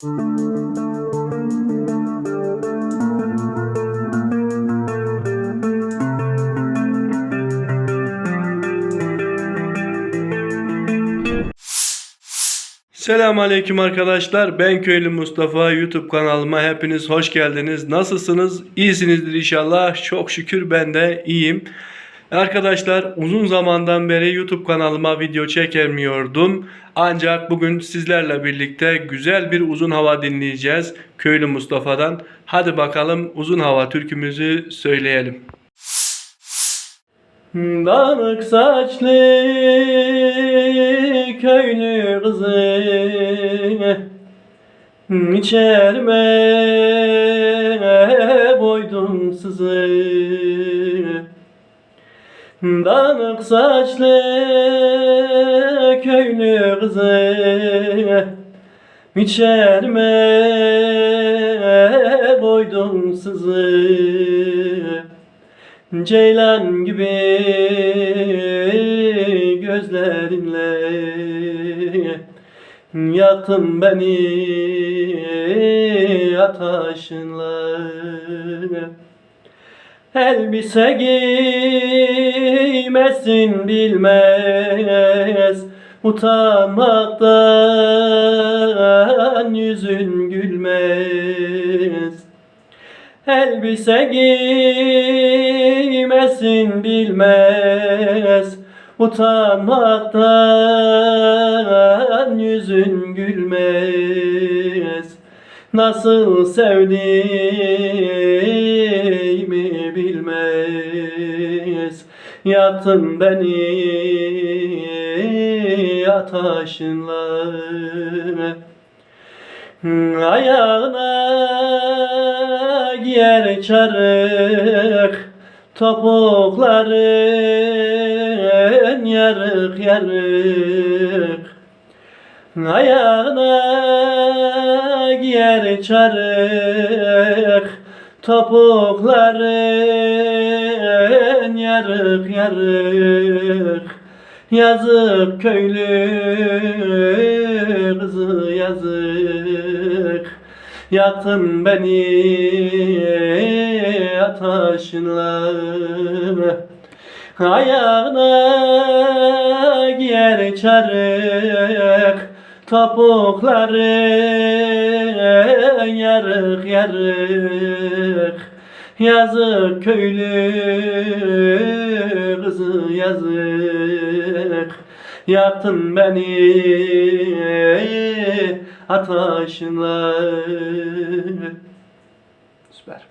Selamun Aleyküm arkadaşlar. Ben Köylü Mustafa. YouTube kanalıma hepiniz hoş geldiniz. Nasılsınız? İyisinizdir inşallah. Çok şükür ben de iyiyim. Arkadaşlar uzun zamandan beri YouTube kanalıma video çekemiyordum. Ancak bugün sizlerle birlikte güzel bir uzun hava dinleyeceğiz. Köylü Mustafa'dan. Hadi bakalım uzun hava türkümüzü söyleyelim. Dağınık saçlı köylü kızı İçerme boydum sızı Dağınık saçlı köylü kızı. İçerme boydum sızı. Ceylan gibi gözlerinle Yaktın beni ateşinle Elbise giymezsin bilmez. Utanmaktan yüzün gülmez. Elbise giymesin bilmez. Utanmaktan yüzün gülmez. Nasıl sevdiğimi bilmez Yaktın beni ateşinle Ayağına giyer çarık Topukların yarık yarık. Ayağına giyer çarık Topukların yarık yarık. Yazık köylü kızı yazık. Yaktın beni ateşinle Ayağına giyer çarık Topukları yarık yarık. Yazık köylü kızı yazık. Yaktın beni ateşinle Süper.